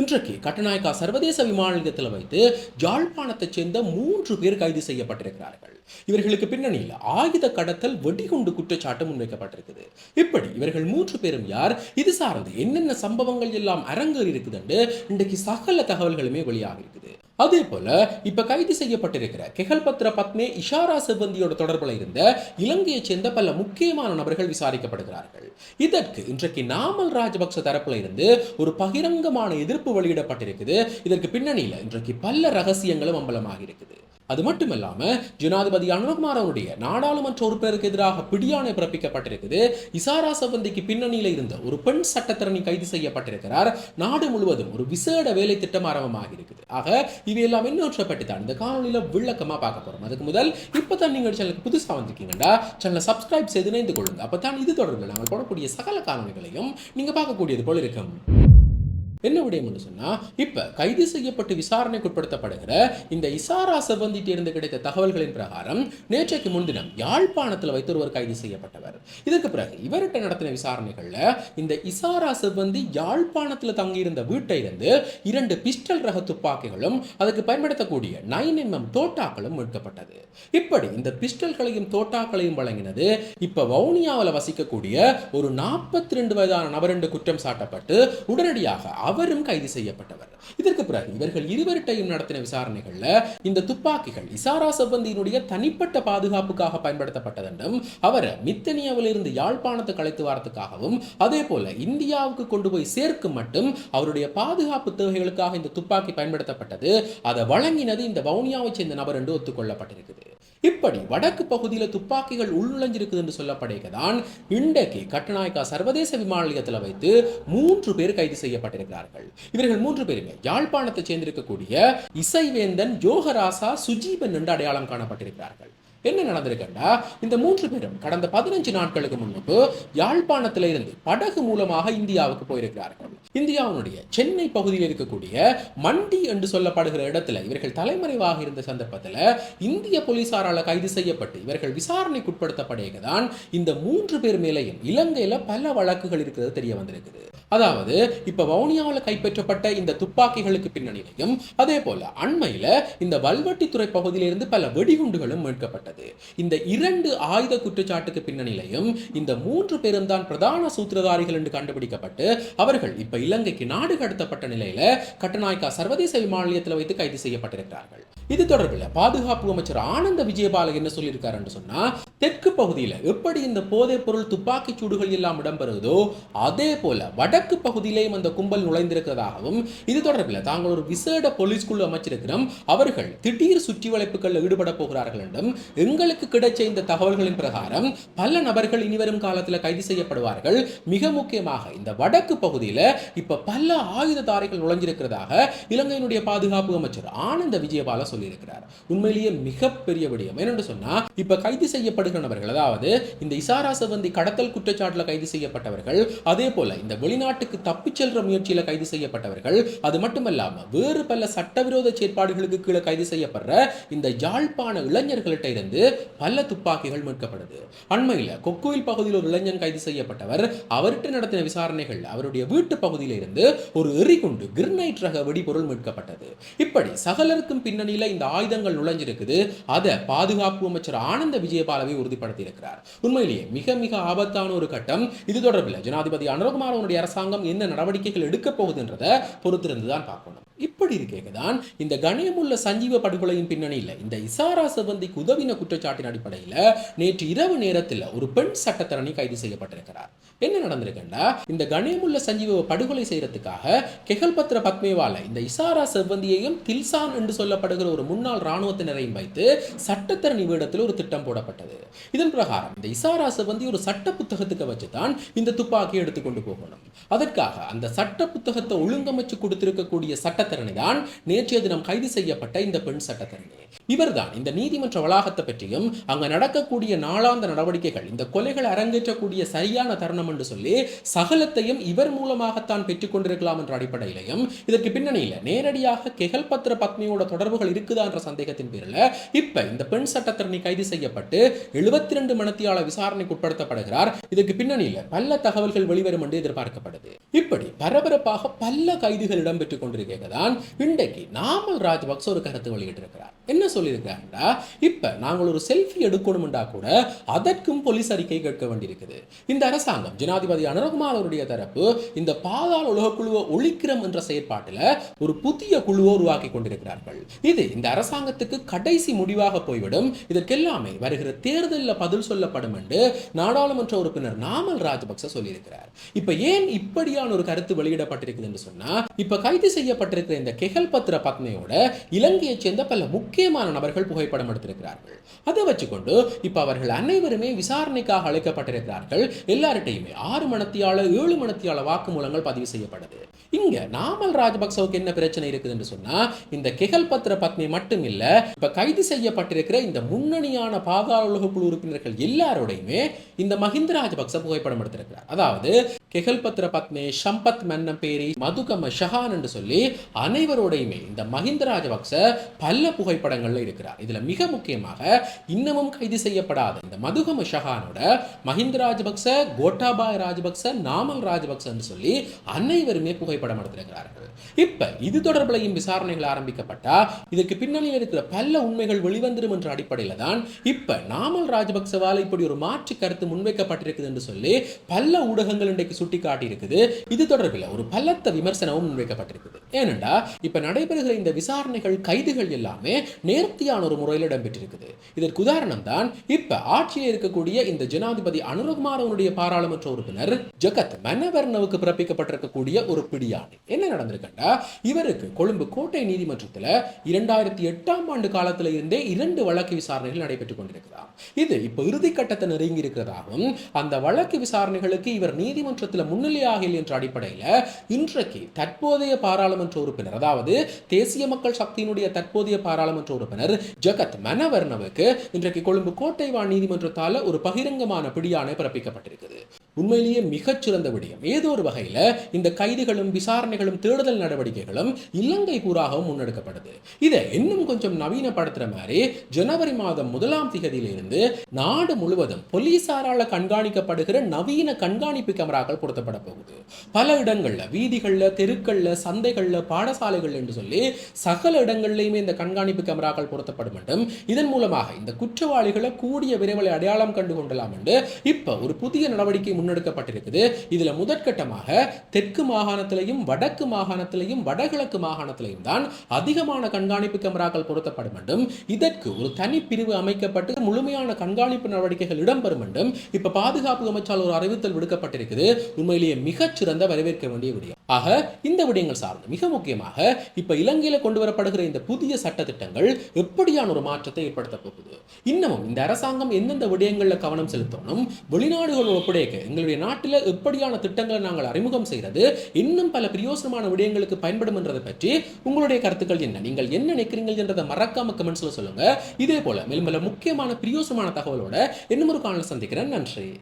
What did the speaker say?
இன்றைக்கு கட்டநாயக்கா சர்வதேச விமான நிலையத்தில் வைத்து யாழ்ப்பாணத்தைச் சேர்ந்த மூன்று பேர் கைது செய்யப்பட்டிருக்கிறார்கள். இவர்களுக்கு பின்னணியில் ஆயுத கடத்தல் வெடிகுண்டு குற்றச்சாட்டு முன்வைக்கப்பட்டிருக்குது. இப்படி இவர்கள் மூன்று பேரும் யார்? இது சார்ந்து என்னென்ன சம்பவங்கள் எல்லாம் அரங்கேறி இருக்குதுன்னு இன்றைக்கு சகல தகவல்களுமே வெளியாக இருக்குது அதே போல இப்ப கைது செய்யப்பட்டிருக்கிற கெகல்பத்ர பத்மே இஷாரா சிப்பந்தியோட தொடர்பில் இருந்த இலங்கையைச் சேர்ந்த பல முக்கியமான நபர்கள் விசாரிக்கப்படுகிறார்கள். இதற்கு இன்றைக்கு நாமல் ராஜபக்ச தரப்புல இருந்து ஒரு பகிரங்கமான எதிர்ப்பு வெளியிடப்பட்டிருக்குது. இதற்கு பின்னணியில இன்றைக்கு பல ரகசியங்களும் அம்பலமாக இருக்குது அது மட்டுமல்லாம ஜனாதிபதி அனுரகுமார் அவருடைய நாடாளுமன்ற உறுப்பினருக்கு எதிராக பிடியாணை பிறப்பிக்கப்பட்டிருக்குது. இசாரா சம்பந்திக்கு பின்னணியில் இருந்த ஒரு பெண் சட்டத்திறனி கைது செய்யப்பட்டிருக்கிறார். நாடு முழுவதும் ஒரு விசேட வேலை திட்டம் ஆரம்பமாக இருக்குது. ஆக இவையெல்லாம் இன்னொற்றப்பட்டு தான் இந்த காணொலியில் விளக்கமாக பார்க்க போறோம். அதுக்கு முதல் இப்போ தான் நீங்கள் சேனலுக்கு புதுசாக வந்திருக்கீங்கன்னா சேனலை சப்ஸ்கிரைப் செய்து இணைந்து கொள்ளுங்க. அப்பதான் இது தொடர்பில் நாங்கள் போடக்கூடிய சகல காணொலிகளையும் நீங்கள் பார்க்கக்கூடியது போல இருக்கும். என்ன விடயம் சொன்னா இப்ப கைது செய்யப்பட்டு விசாரணைக்கு உட்படுத்தப்படுகிற இந்த இசாரா செவ்வந்திட்டு இருந்து கிடைத்த தகவல்களின் பிரகாரம் நேற்றைக்கு முன்தினம் யாழ்ப்பாணத்தில் வைத்து ஒருவர் கைது செய்யப்பட்டவர். இதற்கு பிறகு இவர்கிட்ட நடத்தின விசாரணைகள்ல இந்த இசாரா செவ்வந்தி யாழ்ப்பாணத்தில் தங்கியிருந்த வீட்டை இருந்து இரண்டு பிஸ்டல் ரக துப்பாக்கிகளும் அதுக்கு பயன்படுத்தக்கூடிய நைன் எம்எம் தோட்டாக்களும் மீட்கப்பட்டது. இப்படி இந்த பிஸ்டல்களையும் தோட்டாக்களையும் வழங்கினது இப்ப வவுனியாவில் வசிக்கக்கூடிய ஒரு நாற்பத்தி ரெண்டு வயதான நபர் என்று குற்றம் சாட்டப்பட்டு உடனடியாக அவரும் கைது செய்யப்பட்டவர். இதற்கு பிறகு இவர்கள் இருவர்கிட்டையும் நடத்தின விசாரணைகள்ல இந்த துப்பாக்கிகள் இசாரா சம்பந்தியினுடைய தனிப்பட்ட பாதுகாப்புக்காக பயன்படுத்தப்பட்டது என்றும் அவரை மித்தனியாவில் இருந்து யாழ்ப்பாணத்துக்கு அழைத்து வரத்துக்காகவும் அதே போல இந்தியாவுக்கு கொண்டு போய் சேர்க்கும் மட்டும் அவருடைய பாதுகாப்பு தேவைகளுக்காக இந்த துப்பாக்கி பயன்படுத்தப்பட்டது. அதை வழங்கினது இந்த வவுனியாவை சேர்ந்த நபர் என்று ஒத்துக்கொள்ளப்பட்டிருக்குது. இப்படி வடக்கு பகுதியில் துப்பாக்கிகள் உள்நுழைஞ்சிருக்குது என்று சொல்லப்படுகிறதான் இன்றைக்கு கட்டநாயக்கா சர்வதேச விமான நிலையத்தில் வைத்து மூன்று பேர் கைது செய்யப்பட்டிருக்கிறார்கள். இவர்கள் மூன்று பேருமே யாழ்ப்பாணத்தை சேர்ந்திருக்கக்கூடிய இசைவேந்தன் யோகராசா சுஜீபன் என்று அடையாளம் காணப்பட்டிருக்கிறார்கள். என்ன நடந்திருக்குன்னா இந்த மூன்று பேரும் கடந்த பதினஞ்சு நாட்களுக்கு முன்பு யாழ்ப்பாணத்தில் இருந்து படகு மூலமாக இந்தியாவுக்கு போயிருக்கிறார்கள். இந்தியாவுடைய சென்னை பகுதியில் இருக்கக்கூடிய மண்டி என்று சொல்லப்படுகிற இடத்துல இவர்கள் தலைமறைவாக இருந்த சந்தர்ப்பத்தில் இந்திய போலீசாரால் கைது செய்யப்பட்டு இவர்கள் விசாரணைக்குட்படுத்தப்படையதான் இந்த மூன்று பேர் மேலேயும் இலங்கையில பல வழக்குகள் இருக்கிறது தெரிய வந்திருக்குது. அதாவது இப்ப வவுனியாவில் கைப்பற்றப்பட்ட இந்த துப்பாக்கிகளுக்கு பின்னணியிலையும் அதே போல அண்மையில இந்த வல்வட்டித்துறை பகுதியிலிருந்து பல வெடிகுண்டுகளும் மீட்கப்பட்டது. இந்த இரண்டு ஆயுத குற்றச்சாட்டுக்கு பின்னணியிலையும் இந்த மூன்று பேரும் தான் பிரதான சூத்திரதாரிகள் என்று கண்டுபிடிக்கப்பட்டு அவர்கள் இப்ப இலங்கைக்கு நாடு கடத்தப்பட்ட நிலையில கட்டநாயக்கா சர்வதேச விமான நிலையத்தில் வைத்து கைது செய்யப்பட்டிருக்கிறார்கள். இது தொடர்பில் பாதுகாப்பு அமைச்சர் ஆனந்த விஜயபால என்ன சொல்லியிருக்காரு என்று சொன்னா தெற்கு பகுதியில் எப்படி இந்த போதைப் பொருள் துப்பாக்கி சூடுகள் எல்லாம் இடம்பெறுதோ அதே போல வடக்கு பகுதியிலேயும் அந்த கும்பல் நுழைந்திருக்கிறதாகவும் இது தொடர்பில் தாங்கள் ஒரு விசேட போலீஸ் குழு அமைச்சிருக்கிறோம் அவர்கள் திடீர் சுற்றி வளைப்புகளில் ஈடுபட போகிறார்கள் என்றும் எங்களுக்கு கிடைச்ச இந்த தகவல்களின் பிரகாரம் பல நபர்கள் இனிவரும் காலத்தில் கைது செய்யப்படுவார்கள். மிக முக்கியமாக இந்த வடக்கு பகுதியில் இப்ப பல ஆயுததாரிகள் நுழைஞ்சிருக்கிறதாக இலங்கையினுடைய பாதுகாப்பு அமைச்சர் ஆனந்த விஜயபால சொல்லியிருக்கிறார். உண்மையிலேயே மிகப்பெரிய விடயம். என்னென்று சொன்னால் இப்போ கைது செய்யப்படுகிற நபர்கள் அதாவது இந்த இசாரா சவந்தி கடத்தல் குற்றச்சாட்டில் கைது செய்யப்பட்டவர்கள் அதே போல இந்த வெளிநாட்டுக்கு தப்பிச் செல்ற முயற்சியில் கைது செய்யப்பட்டவர்கள் அது மட்டுமல்லாமல் வேறு பல சட்டவிரோத செயற்பாடுகளுக்கு கீழே கைது செய்யப்படுற இந்த யாழ்ப்பாண இளைஞர்கள்ட்ட இருந்து பல துப்பாக்கிகள் மீட்கப்படுது. அண்மையில் கொக்குவில் பகுதியில் ஒரு இளைஞன் கைது செய்யப்பட்டவர் அவர்கிட்ட நடத்தின விசாரணைகள் அவருடைய வீட்டு பகுதியில் இருந்து ஒரு எரிகுண்டு கிர்னைட் ரக வெடிபொருள் மீட்கப்பட்டது. இப்படி சகலருக்கும் பின்னணியில் இந்த ஆயுதங்கள் நுழைஞ்சிருக்குது அதை பாதுகாப்பு அமைச்சர் ஆனந்த விஜயபாலவை உறுதிப்படுத்தி இருக்கிறார் உண்மையிலேயே மிக மிக ஆபத்தான ஒரு கட்டம். இது தொடர்பில் ஜனாதிபதி அனுரகுமார் அவனுடைய அரசாங்கம் என்ன நடவடிக்கைகள் எடுக்கப் போகுதுன்றதை பொறுத்திருந்து தான் பார்க்கணும். இப்படி இருக்கேதான் இந்த கணேமுள்ள சஞ்சீவ படுகொலையின் பின்னணியில் இந்த இசாரா செவந்திக்கு உதவின குற்றச்சாட்டின் அடிப்படையில் நேற்று இரவு நேரத்தில் ஒரு பெண் சட்டத்தரணி கைது செய்யப்பட்டிருக்கிறார். என்ன நடந்திருக்குன்னா இந்த கணேமுள்ள சஞ்சீவ படுகொலை செய்யறதுக்காக கெகல்பத்ர பத்மேவால இந்த இசாரா செவ்வந்தியையும் தில்சான் என்று சொல்லப்படுகிற ஒரு முன்னாள் இராணுவத்தினரையும் வைத்து சட்டத்தரணி வீடத்தில் ஒரு திட்டம் போடப்பட்டது. இதன் பிரகாரம் இந்த இசாரா வந்து ஒரு சட்ட புத்தகத்துக்கு வச்சு தான் இந்த துப்பாக்கி எடுத்துக்கொண்டு போகணும். அதற்காக அந்த சட்ட புத்தகத்தை ஒழுங்கமைச்சு கொடுத்திருக்கக்கூடிய சட்டத்தரணி தான் நேற்றைய தினம் கைது செய்யப்பட்ட இந்த பெண் சட்டத்தரணி. இவர்தான் இந்த நீதிமன்ற வளாகத்தை பற்றியும் அங்க நடக்கக்கூடிய நாளாந்த நடவடிக்கைகள் இந்த கொலைகள் அரங்கேற்றக்கூடிய சரியான தருணம் என்று சொல்லி சகலத்தையும் இவர் மூலமாகத்தான் பெற்றுக் கொண்டிருக்கலாம் என்ற அடிப்படையிலையும் இதற்கு பின்னணியில் நேரடியாக கெகல் கெகல்பத்ர பத்மியோட தொடர்புகள் இருக்குதான்ற சந்தேகத்தின் பேரில் இப்போ இந்த பெண் சட்டத்திறனி கைது செய்யப்பட்டு எழுபத்தி ரெண்டு மணத்தியால விசாரணைக்கு உட்படுத்தப்படுகிறார். இதுக்கு பின்னணியில் பல தகவல்கள் வெளிவரும் என்று எதிர்பார்க்கப்படுது. இப்படி பரபரப்பாக பல கைதுகள் இடம்பெற்றுக் கொண்டிருக்கதான் இன்றைக்கு நாமல் ராஜபக்ச ஒரு கருத்து வெளியிட்டிருக்கிறார். என்ன சொல்லியிருக்காருன்னா இப்ப நாங்கள் ஒரு செல்ஃபி எடுக்கணும்டா கூட அதற்கும் போலீஸ் அறிக்கை கேட்க வேண்டியிருக்குது. இந்த அரசாங்கம் ஜனாதிபதி அனுரகுமார் அவருடைய தரப்பு இந்த பாதாள உலக குழுவை ஒழிக்கிறோம் என்ற செயற்பாட்டில் ஒரு புதிய குழுவை உருவாக்கி கொண்டிருக்கிறார்கள். இது இந்த அரசாங்கத்துக்கு கடைசி முடிவாக போய்விடும். இதற்கெல்லாமே வருகிற தேர்தலில் பதில் சொல்லப்படும் என்று நாடாளுமன்ற உறுப்பினர் நாமல் ராஜபக்ச சொல்லியிருக்கிறார். இப்ப ஏன் இப்படியான ஒரு கருத்து வெளியிடப்பட்டிருக்குது என்று சொன்னா இப்ப கைது செய்யப்பட்டிருக்கிற இந்த கெகல் பத்திர பத்னியோட இலங்கையைச் சேர்ந்த பல முக்கியமான நபர்கள் புகைப்படம் எடுத்திருக்கிறார்கள். அதை வச்சுக்கொண்டு இப்ப அவர்கள் அனைவருமே விசாரணைக்காக அழைக்கப்பட்டிருக்கிறார்கள். எல்லார்கிட்டையுமே ஆறு மணத்தியால ஏழு மணத்தியால வாக்குமூலங்கள் பதிவு செய்யப்படுது. இங்க நாமல் ராஜபக்சவுக்கு என்ன பிரச்சனை இருக்குது என்று சொன்னா இந்த கெகல் பத்ர பத்னி மட்டும் இல்லை இப்போ கைது செய்யப்பட்டிருக்கிற இந்த முன்னணியான பாதாள உலக குழு உறுப்பினர்கள் எல்லாரோடையுமே இந்த மஹிந்த ராஜபக்ச புகைப்படம் எடுத்திருக்கிறார். அதாவது கெகல் பத்ர பத்னே சம்பத் மன்னம் பேரி மதுகம ஷஹான் என்று சொல்லி அனைவரோடையுமே இந்த மஹிந்த ராஜபக்ச பல புகைப்படங்கள்ல இருக்கிறார். இதுல மிக முக்கியமாக இன்னமும் கைது செய்யப்படாத இந்த மதுகம ஷஹானோட மஹிந்த ராஜபக்ச கோட்டாபாய் ராஜபக்ச நாமல் ராஜபக்ச என்று சொல்லி அனைவருமே புகைப்படம் எடுத்திருக்கிறார்கள். இப்ப இது தொடர்பிலையும் விசாரணைகள் ஆரம்பிக்கப்பட்டா இதுக்கு பின்னணியில் இருக்கிற பல உண்மைகள் வெளிவந்துடும் என்ற அடிப்படையில் தான் இப்ப நாமல் ராஜபக்சவால் இப்படி ஒரு மாற்று கருத்து முன்வைக்கப்பட்டிருக்குது என்று சொல்லி பல ஊடகங்கள் இன்றைக்கு சுட்டி காட்டியிருக்குது இது தொடர்பில் ஒரு பலத்த விமர்சனமும் முன்வைக்கப்பட்டிருக்குது. ஏனென்றா இப்ப நடைபெறுகிற இந்த விசாரணைகள் கைதுகள் எல்லாமே நேர்த்தியான ஒரு முறையில் இடம்பெற்றிருக்குது. இதற்கு உதாரணம் தான் இப்ப ஆட்சியில் இருக்கக்கூடிய இந்த ஜனாதிபதி அனுரகுமார் அவருடைய பாராளுமன்ற உறுப்பினர் ஜகத் மன்னவர்ணவுக்கு பிறப்பிக்கப்பட்டிருக்கக்கூடிய ஒரு பிடியாணை. என்ன நடந்திருக்கண்டா? இவருக்கு கொழும்பு கோட்டை நீதிமன்றத்தில் இரண்டாயிரம் ரெண்டாயிரத்தி எட்டாம் ஆண்டு காலத்தில் இருந்தே இரண்டு வழக்கு விசாரணைகள் நடைபெற்றுக் கொண்டிருக்கிறார். இது இப்போ இறுதிக்கட்டத்தை நெருங்கி இருக்கிறதாகவும் அந்த வழக்கு விசாரணைகளுக்கு இவர் நீதிமன்றத்தில் முன்னிலையாகல் என்ற அடிப்படையில் இன்றைக்கு தற்போதைய பாராளுமன்ற உறுப்பினர் அதாவது தேசிய மக்கள் சக்தியினுடைய தற்போதைய பாராளுமன்ற உறுப்பினர் ஜகத் மனவர்ணவுக்கு இன்றைக்கு கொழும்பு கோட்டைவான் நீதிமன்றத்தால் ஒரு பகிரங்கமான பிடியாணை பிறப்பிக்கப்பட்டிருக்கிறது உண்மையிலேயே மிகச்சிறந்த விடயம். ஏதோ ஒரு வகையில் இந்த கைதுகளும் விசாரணைகளும் தேடுதல் நடவடிக்கைகளும் இலங்கை பூராகவும் முன்னெடுக்கப்படுது. இதை இன்னும் கொஞ்சம் நவீனப்படுத்துகிற மாதிரி ஜனவரி மாதம் முதலாம் திகதியிலிருந்து நாடு முழுவதும் போலீசாரால் கண்காணிக்கப்படுகிற நவீன கண்காணிப்பு கேமராக்கள் பொருத்தப்பட போகுது. பல இடங்கள்ல வீதிகள்ல தெருக்கள்ல சந்தைகள்ல பாடசாலைகள் என்று சொல்லி சகல இடங்கள்லையுமே இந்த கண்காணிப்பு கேமராக்கள் பொருத்தப்படும் என்றும் இதன் மூலமாக இந்த குற்றவாளிகளை கூடிய விரைவில் அடையாளம் கண்டு கொண்டலாம் என்று இப்போ ஒரு புதிய நடவடிக்கை முன்னெடுக்கப்பட்டிருக்குது. இதுல முதற்கட்டமாக தெற்கு மாகாணத்திலையும் வடக்கு மாகாணத்திலையும் வடகிழக்கு மாகாணத்திலையும் தான் அதிகமான கண்காணிப்பு கேமராக்கள் பொருத்தப்படும் என்றும் இதற்கு ஒரு தனி பிரிவு அமைக்கப்பட்டு முழுமையான கண்காணிப்பு நடவடிக்கைகள் இடம்பெறும் என்றும் இப்ப பாதுகாப்பு அமைச்சால் ஒரு அறிவித்தல் விடுக்கப்பட்டிருக்குது. உண்மையிலேயே மிகச்சிறந்த வரவேற்க வேண்டிய விடயம். ஆக இந்த விடயங்கள் சார்ந்து மிக முக்கியமாக இப்போ இலங்கையில் கொண்டு வரப்படுகிற இந்த புதிய சட்ட திட்டங்கள் எப்படியான ஒரு மாற்றத்தை ஏற்படுத்த போகுது? இன்னமும் இந்த அரசாங்கம் எந்தெந்த விடயங்களில் கவனம் செலுத்தணும்? வெளிநாடுகளோட ஒப்படைக்க எங்களுடைய நாட்டில் எப்படியான திட்டங்களை நாங்கள் அறிமுகம் செய்கிறது இன்னும் பல பிரயோசனமான விடயங்களுக்கு பயன்படும் என்றதை பற்றி உங்களுடைய கருத்துக்கள் என்ன? நீங்கள் என்ன நினைக்கிறீங்கள் என்றதை மறக்காம கமெண்ட்ஸில் சொல்லுங்க. இதே போல மேலும் பல முக்கியமான பிரியோசமான தகவலோட இன்னும் ஒரு காலம் சந்திக்கிறேன். நன்றி.